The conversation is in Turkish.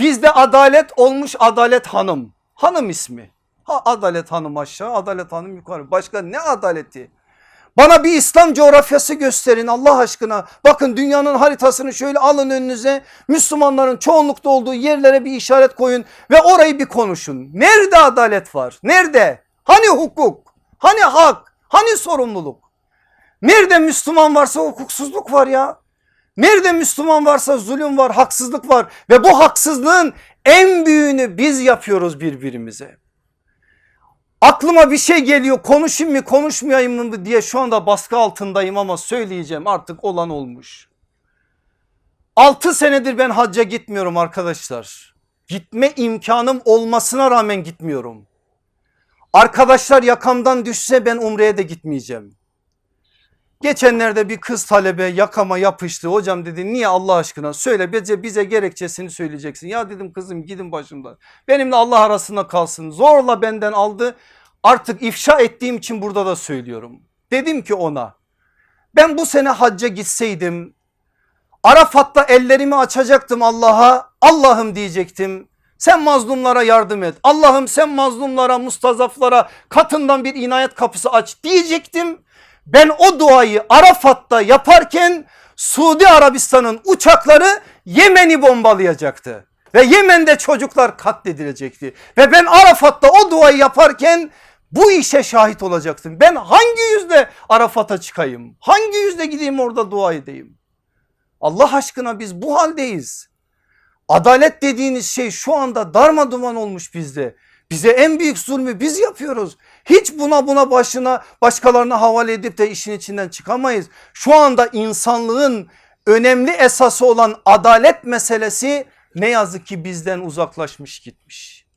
Bizde adalet olmuş Adalet Hanım. Hanım ismi. Ha Adalet Hanım aşağı Adalet Hanım yukarı. Başka ne adaleti? Bana bir İslam coğrafyası gösterin Allah aşkına. Bakın dünyanın haritasını şöyle alın önünüze. Müslümanların çoğunlukta olduğu yerlere bir işaret koyun ve orayı bir konuşun. Nerede adalet var? Nerede? Hani hukuk? Hani hak? Hani sorumluluk? Nerede Müslüman varsa hukuksuzluk var ya. Nerede Müslüman varsa zulüm var, haksızlık var ve bu haksızlığın en büyüğünü biz yapıyoruz birbirimize. Aklıma bir şey geliyor konuşayım mı konuşmayayım mı diye şu anda baskı altındayım ama söyleyeceğim artık olan olmuş. 6 senedir ben hacca gitmiyorum arkadaşlar. Gitme imkanım olmasına rağmen gitmiyorum. Arkadaşlar yakamdan düşse ben umreye de gitmeyeceğim. Geçenlerde bir kız talebe yakama yapıştı. Hocam dedi niye Allah aşkına söyle bize, bize gerekçesini söyleyeceksin. Ya dedim kızım gidin başımdan. Benimle Allah arasında kalsın. Zorla benden aldı. Artık ifşa ettiğim için burada da söylüyorum. Dedim ki ona ben bu sene hacca gitseydim Arafat'ta ellerimi açacaktım Allah'a. Allah'ım diyecektim. Sen mazlumlara yardım et. Allah'ım sen mazlumlara, mustazaflara katından bir inayet kapısı aç diyecektim. Ben o duayı Arafat'ta yaparken Suudi Arabistan'ın uçakları Yemen'i bombalayacaktı. Ve Yemen'de çocuklar katledilecekti. Ve ben Arafat'ta o duayı yaparken bu işe şahit olacaktım. Ben hangi yüzle Arafat'a çıkayım? Hangi yüzle gideyim orada dua edeyim? Allah aşkına biz bu haldeyiz. Adalet dediğiniz şey şu anda darma duman olmuş bizde. Bize en büyük zulmü biz yapıyoruz. Hiç buna buna başına başkalarına havale edip de işin içinden çıkamayız. Şu anda insanlığın önemli esası olan adalet meselesi ne yazık ki bizden uzaklaşmış gitmiş.